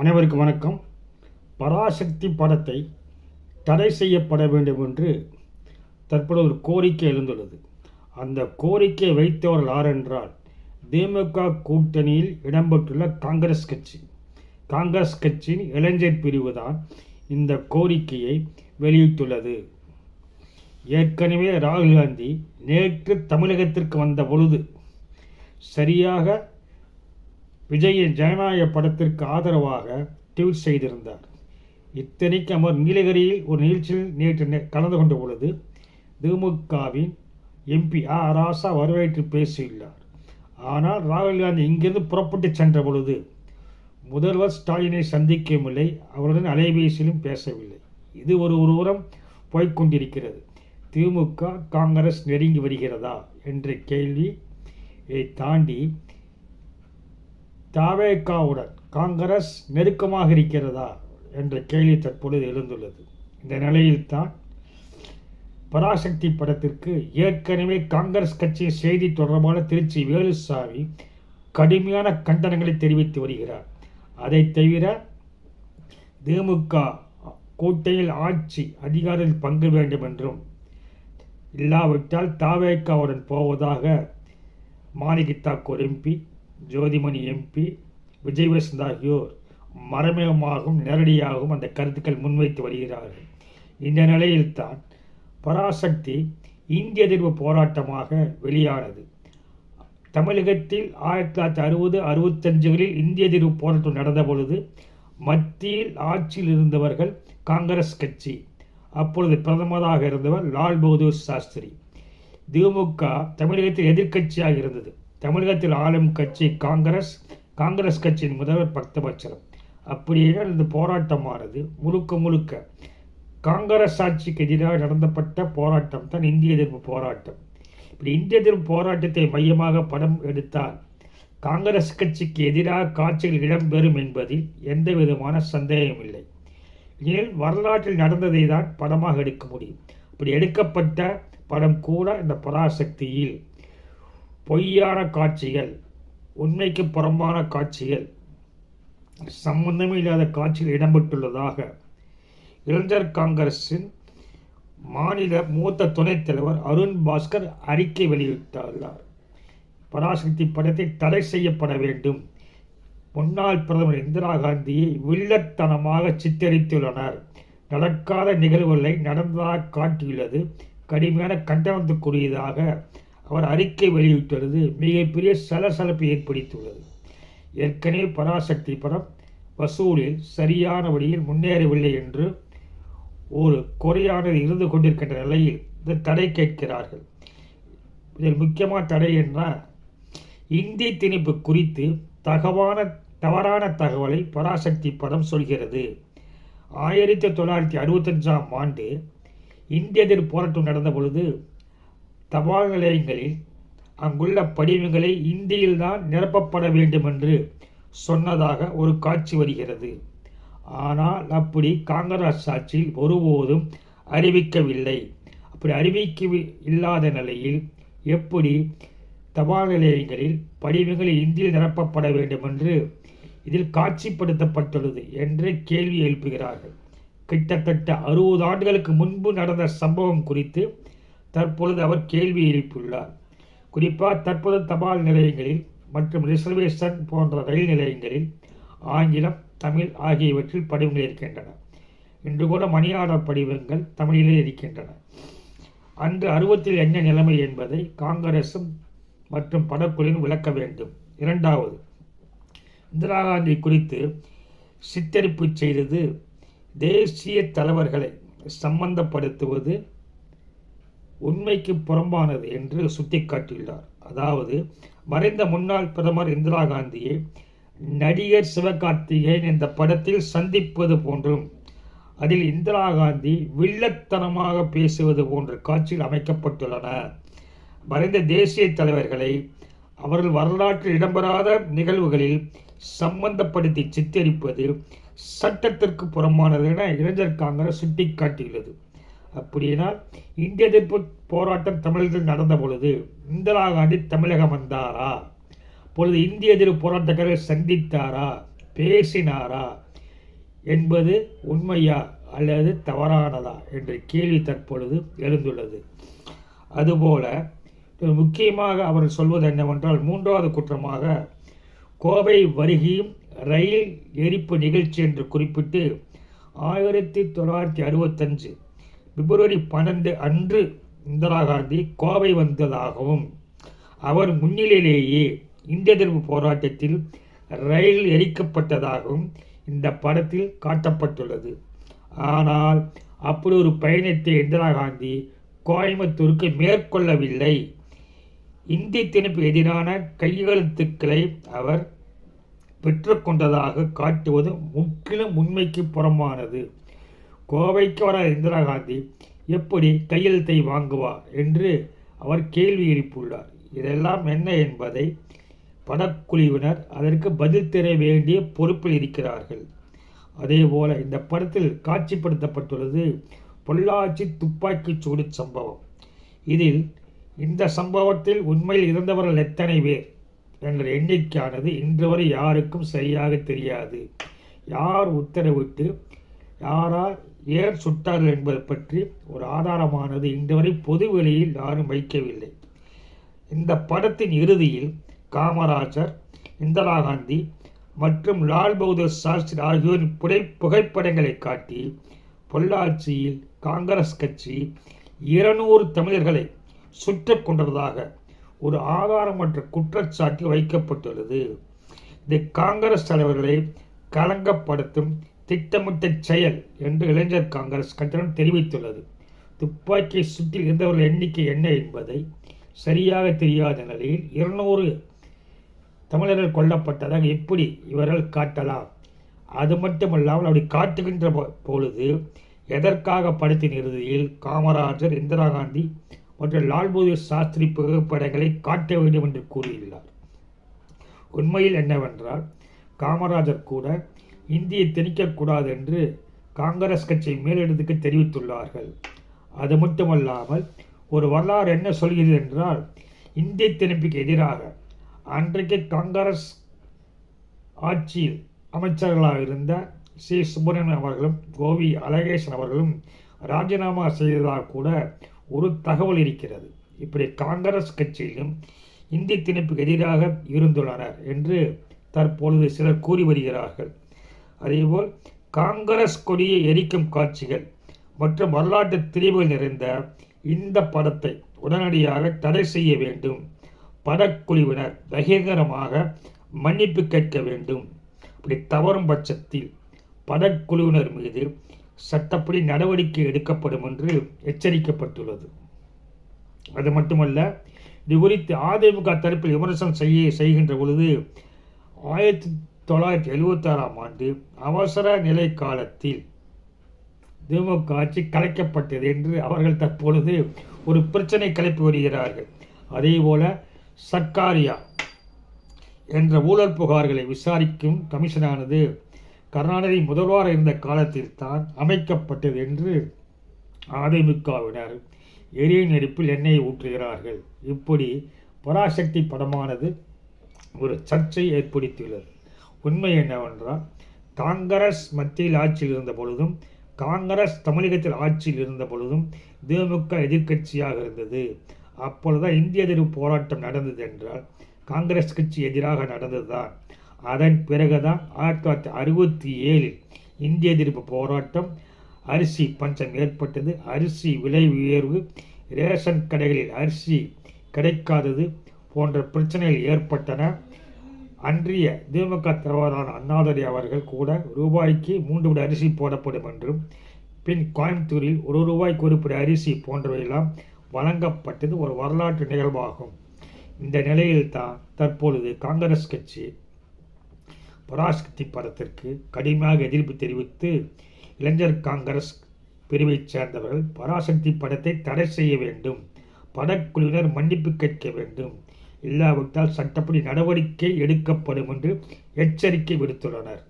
அனைவருக்கும் வணக்கம். பராசக்தி படத்தை தடை செய்யப்பட வேண்டும் என்று தற்பொழுது ஒரு கோரிக்கை எழுந்துள்ளது. அந்த கோரிக்கை வைத்தவர்கள் யார் என்றால் திமுக கூட்டணியில் இடம்பெற்றுள்ள காங்கிரஸ் கட்சி. காங்கிரஸ் கட்சியின் இளைஞர் பிரிவு தான் இந்த கோரிக்கையை வெளியிட்டுள்ளது. ஏற்கனவே ராகுல் காந்தி நேற்று தமிழகத்திற்கு வந்த பொழுது சரியாக விஜயின் ஜனநாயக படத்திற்கு ஆதரவாக ட்வீட் செய்திருந்தார். இத்தனைக்கு அவர் நீலகிரியில் ஒரு நிகழ்ச்சியில் நேற்று நே- கலந்து கொண்ட பொழுது திமுகவின் எம்பி ஆ ராசா வரவேற்று பேசியுள்ளார். ஆனால் ராகுல் காந்தி இங்கிருந்து புறப்பட்டு சென்ற பொழுது முதல்வர் ஸ்டாலினை சந்திக்கவில்லை அவருடன் அலைபேசியிலும் பேசவில்லை. இது ஒரு ஒருவரம் போய்க்கொண்டிருக்கிறது. திமுக காங்கிரஸ் நெருங்கி வருகிறதா என்ற கேள்வியை தாண்டி தாவேக்காவுடன் காங்கிரஸ் நெருக்கமாக இருக்கிறதா என்ற கேள்வி தற்பொழுது எழுந்துள்ளது. இந்த நிலையில்தான் பராசக்தி படத்திற்கு ஏற்கனவே காங்கிரஸ் கட்சியின் செய்தி தொடர்பான திருச்சி வேலுசாமி கடுமையான கண்டனங்களை தெரிவித்து வருகிறார். அதை தவிர திமுக கூட்டையில் ஆட்சி அதிகாரத்தில் பங்கு வேண்டும் என்றும் இல்லாவிட்டால் தாவேக்காவுடன் போவதாக மாணிகிதா தாக்கூர் எம்பி ஜோதிமணி எம்பி விஜயவசந்த் ஆகியோர் மறைமுகமாகவும் நேரடியாகவும் அந்த கருத்துக்கள் முன்வைத்து வருகிறார்கள். இந்த நிலையில்தான் பராசக்தி இந்திய எதிர்ப்பு போராட்டமாக வெளியானது. தமிழகத்தில் ஆயிரத்தி தொள்ளாயிரத்தி அறுபது அறுபத்தஞ்சுகளில் இந்திய எதிர்ப்பு போராட்டம் நடந்த பொழுது மத்தியில் ஆட்சியில் இருந்தவர்கள் காங்கிரஸ் கட்சி அப்பொழுது பிரதமராக இருந்தவர் லால் பகதூர் சாஸ்திரி. திமுக தமிழகத்தில் எதிர்க்கட்சியாக இருந்தது. தமிழகத்தில் ஆளும் கட்சி காங்கிரஸ் காங்கிரஸ் கட்சியின் முதல்வர் பக்தபட்சரம். அப்படியே இந்த போராட்டமானது முழுக்க முழுக்க காங்கிரஸ் ஆட்சிக்கு எதிராக நடந்தப்பட்ட போராட்டம் தான் இந்திய எதிர்ப்பு போராட்டம். இப்படி இந்திய எதிர்ப்பு போராட்டத்தை மையமாக படம் எடுத்தால் காங்கிரஸ் கட்சிக்கு எதிராக காட்சிகள் இடம்பெறும் என்பதில் எந்த விதமான சந்தேகம் இல்லை. ஏன்? வரலாற்றில் நடந்ததை தான் படமாக எடுக்க முடியும். அப்படி எடுக்கப்பட்ட படம் கூட இந்த பராசக்தியில் பொய்யான காட்சிகள் உண்மைக்கு புறம்பான காட்சிகள் சம்பந்தமே இல்லாத காட்சிகள் இடம்பெற்றுள்ளதாக இளைஞர் காங்கிரஸின் மாநில மூத்த துணைத் தலைவர் அருண் பாஸ்கர் அறிக்கை வெளியிட்டுள்ளார் பராசக்தி படத்தை தடை செய்யப்பட வேண்டும். முன்னாள் பிரதமர் இந்திரா காந்தியை வில்லத்தனமாக சித்தரித்துள்ளனர். நடக்காத நிகழ்வுகளை நடந்ததாக காட்டியுள்ளது. கடுமையான கண்டனத்துக்குரியதாக அவர் அறிக்கை வெளியிட்டுள்ளது. மிகப்பெரிய சலசலப்பை ஏற்படுத்தியுள்ளது. ஏற்கனவே பராசக்தி படம் வசூலில் சரியான வழியில் முன்னேறவில்லை என்று ஒரு குறையானது இருந்து கொண்டிருக்கின்ற நிலையில் இந்த தடை கேட்கிறார்கள். இதில் முக்கியமான தடை என்றால் இந்தி திணிப்பு குறித்து தகவான தவறான தகவலை பராசக்தி படம் சொல்கிறது. ஆயிரத்தி தொள்ளாயிரத்தி அறுபத்தஞ்சாம் ஆண்டு இந்திய எதிர் போராட்டம் நடந்த பொழுது தபால் நிலையங்களில் அங்குள்ள படிவங்களை இந்தியில்தான் நிரப்பப்பட வேண்டுமென்று சொன்னதாக ஒரு காட்சி வருகிறது. ஆனால் அப்படி காங்கிரஸ் ஆட்சியில் ஒருபோதும் அறிவிக்கவில்லை. அப்படி அறிவிக்க இல்லாத நிலையில் எப்படி தபால் நிலையங்களில் படிவங்கள் இந்தியில் நிரப்பப்பட வேண்டுமென்று இதில் காட்சிப்படுத்தப்பட்டுள்ளது என்று கேள்வி எழுப்புகிறார்கள். கிட்டத்தட்ட அறுபது ஆண்டுகளுக்கு முன்பு நடந்த சம்பவம் குறித்து தற்பொழுது அவர் கேள்வி எழுப்பியுள்ளார். குறிப்பாக தற்போது தபால் நிலையங்களில் மற்றும் ரிசர்வேஷன் போன்ற ரயில் நிலையங்களில் ஆங்கிலம் தமிழ் ஆகியவற்றில் படிவங்கள் இருக்கின்றன. இன்று கூட மணி ஆர்டர் படிவங்கள் தமிழிலே இருக்கின்றன. அன்று அருவத்தில் என்ன நிலைமை என்பதை காங்கிரசும் மற்றும் படக்குழுவும் விளக்க வேண்டும். இரண்டாவது இந்திரா காந்தி குறித்து சித்தரிப்பு செய்தது தேசிய தலைவர்களை சம்பந்தப்படுத்துவது உண்மைக்கு புறம்பானது என்று சுட்டிக்காட்டியுள்ளார். அதாவது மறைந்த முன்னாள் பிரதமர் இந்திரா காந்தியை நடிகர் சிவகார்த்திகேயன் இந்த படத்தில் சந்திப்பது போன்றும் அதில் இந்திரா காந்தி வில்லத்தனமாக பேசுவது போன்ற காட்சிகள் அமைக்கப்பட்டுள்ளன. மறைந்த தேசிய தலைவர்களை அவர்கள் வரலாற்றில் இடம்பெறாத நிகழ்வுகளில் சம்பந்தப்படுத்தி சித்தரிப்பது சட்டத்திற்கு புறமானது என இளைஞர் காங்கிரஸ் சுட்டிக்காட்டியுள்ளது. அப்படின்னா இந்திய எதிர்ப்பு போராட்டம் தமிழகத்தில் நடந்த பொழுது இந்திரா காந்தி தமிழகம் வந்தாரா? பொழுது இந்திய எதிர்ப்பு போராட்டக்காரர்கள் சந்தித்தாரா? பேசினாரா? என்பது உண்மையா அல்லது தவறானதா என்ற கேள்வி தற்பொழுது எழுந்துள்ளது. அதுபோல முக்கியமாக அவர் சொல்வது என்னவென்றால் மூன்றாவது குற்றமாக கோவை வருகையும் ரயில் எரிப்பு நிகழ்ச்சி என்று குறிப்பிட்டு ஆயிரத்தி தொள்ளாயிரத்தி அறுபத்தஞ்சு பிப்ரவரி பன்னெண்டு அன்று இந்திரா காந்தி கோவை வந்ததாகவும் அவர் முன்னிலையிலேயே இந்திய எதிர்ப்பு போராட்டத்தில் ரயில் எரிக்கப்பட்டதாகவும் இந்த படத்தில் காட்டப்பட்டுள்ளது. ஆனால் அப்படி ஒரு பயணத்தை இந்திரா காந்தி கோயம்புத்தூருக்கு மேற்கொள்ளவில்லை. இந்திய திணிப்பு எதிரான கையெழுத்துக்களை அவர் பெற்றுக்கொண்டதாக காட்டுவது முற்றிலும் உண்மைக்கு புறமானது கோவைக்கு வர இந்திரா காந்தி எப்படி கையெழுத்தை வாங்குவார் என்று அவர் கேள்வி எழுப்பியுள்ளார். இதெல்லாம் என்ன என்பதை படக்குழுவினர் அதற்கு பதில் தர வேண்டிய பொறுப்பில் இருக்கிறார்கள். அதேபோல இந்த படத்தில் காட்சிப்படுத்தப்பட்டுள்ளது பொள்ளாச்சி துப்பாக்கிச் சூடு சம்பவம். இதில் இந்த சம்பவத்தில் உண்மையில் இருந்தவர்கள் எத்தனை பேர்? என்ற எண்ணிக்கையானது இன்று வரை யாருக்கும் சரியாக தெரியாது. யார் உத்தரவிட்டு யாரால் ஏன் சுட்டார்கள் என்பது பற்றி ஒரு ஆதாரமானது இன்றுவரை பொது வெளியில் யாரும் வைக்கவில்லை. இந்த படத்தின் இறுதியில் காமராஜர் இந்திரா காந்தி மற்றும் லால் பகதூர் சாஸ்திரி ஆகியோரின் புடை புகைப்படங்களை காட்டி பொள்ளாச்சியில் காங்கிரஸ் கட்சி இருநூறு தமிழர்களை சுற்ற கொண்டதாக ஒரு ஆதாரமற்ற குற்றச்சாட்டு வைக்கப்பட்டுள்ளது. இது காங்கிரஸ் தலைவர்களை கலங்கப்படுத்தும் திட்டமிட்ட செயல் என்று இளைஞர் காங்கிரஸ் கட்டணம் தெரிவித்துள்ளது. துப்பாக்கியை சுற்றி இருந்தவர்கள் எண்ணிக்கை என்ன என்பதை சரியாக தெரியாத நிலையில் இருநூறு தமிழர்கள் கொல்லப்பட்டதாக எப்படி இவர்கள் காட்டலாம்? அது மட்டுமல்லாமல் அப்படி காட்டுகின்ற பொழுது எதற்காக படத்தின் இறுதியில் காமராஜர் இந்திரா காந்தி மற்றும் லால்பகதூர் சாஸ்திரி புகைப்படங்களை காட்ட வேண்டும் என்று கூறியுள்ளார். உண்மையில் என்னவென்றால் காமராஜர் கூட இந்தியை திணிக்கக்கூடாது என்று காங்கிரஸ் கட்சி மேலிடத்துக்கு தெரிவித்துள்ளார்கள். அது மட்டுமல்லாமல் ஒரு வரலாறு என்ன சொல்கிறது என்றால் இந்திய திணிப்புக்கு எதிராக அன்றைக்கு காங்கிரஸ் ஆட்சியில் அமைச்சர்களாக இருந்த சி. சுப்பிரமணியன் அவர்களும் கோவி அழகேசன் அவர்களும் ராஜினாமா செய்ததாக கூட ஒரு தகவல் இருக்கிறது. இப்படி காங்கிரஸ் கட்சியிலும் இந்திய திணிப்புக்கு எதிராக இருந்துள்ளனர் என்று தற்பொழுது சிலர் கூறி வருகிறார்கள். அதேபோல் காங்கிரஸ் கொடியை எரிக்கும் காட்சிகள் மற்றும் வரலாற்று திரிவுகள் நிறைந்த இந்த படத்தை உடனடியாக தடை செய்ய வேண்டும். படக்குழுவினர் பகிரங்கரமாக மன்னிப்பு கேட்க வேண்டும். அப்படி தவறும் பட்சத்தில் படக்குழுவினர் மீது சட்டப்படி நடவடிக்கை எடுக்கப்படும் என்று எச்சரிக்கப்பட்டுள்ளது. அது மட்டுமல்ல இது குறித்து அதிமுக தரப்பில் விமர்சனம் செய்ய செய்கின்ற பொழுது ஆயிரத்தி தொள்ளாயிரத்தி எழுபத்தாறாம் ஆண்டு அவசர நிலை காலத்தில் திமுக ஆட்சி கலைக்கப்பட்டது என்று அவர்கள் தற்பொழுது ஒரு பிரச்சனை கிளப்பி வருகிறார்கள். அதே போல சர்க்காரியா என்ற ஊழல் புகார்களை விசாரிக்கும் கமிஷனானது கருணாநிதி முதல்வர் இருந்த காலத்தில் தான் அமைக்கப்பட்டது என்று அதிமுகவினர் எரிய நெருப்பில் எண்ணெயை ஊற்றுகிறார்கள். இப்படி பராசக்தி படமானது ஒரு சர்ச்சை ஏற்படுத்தியுள்ளது. உண்மை என்னவென்றால் காங்கிரஸ் மத்தியில் ஆட்சியில் இருந்த பொழுதும் காங்கிரஸ் தமிழகத்தில் ஆட்சியில் இருந்த பொழுதும் திமுக எதிர்க்கட்சியாக இருந்தது. அப்பொழுதுதான் இந்திய எதிர்ப்பு போராட்டம் நடந்தது என்றால் காங்கிரஸ் கட்சி எதிராக நடந்ததுதான். அதன் பிறகுதான் ஆயிரத்தி தொள்ளாயிரத்தி அறுபத்தி ஏழில் இந்திய எதிர்ப்பு போராட்டம் அரிசி பஞ்சம் ஏற்பட்டது. அரிசி விலை உயர்வு ரேஷன் கடைகளில் அரிசி கிடைக்காதது போன்ற பிரச்சனைகள் ஏற்பட்டன. அன்றைய திமுக தலைவரான அண்ணாதுரை அவர்கள் கூட ரூபாய்க்கு மூன்று விட அரிசி போடப்படும் என்றும் பின் கோயம்புத்தூரில் ஒரு ரூபாய்க்கு ஒரு அரிசி போன்றவையெல்லாம் வழங்கப்பட்டது ஒரு வரலாற்று நிகழ்வாகும். இந்த நிலையில்தான் தற்பொழுது காங்கிரஸ் கட்சி பராசக்தி படத்திற்கு கடுமையாக எதிர்ப்பு தெரிவித்து இளைஞர் காங்கிரஸ் பிரிவைச் சேர்ந்தவர்கள் பராசக்தி படத்தை தடை செய்ய வேண்டும் படக்குழுவினர் மன்னிப்பு கேட்க வேண்டும் இல்லாவிட்டால் சட்டப்படி நடவடிக்கை எடுக்கப்படும் என்று எச்சரிக்கை விடுத்துள்ளனர்.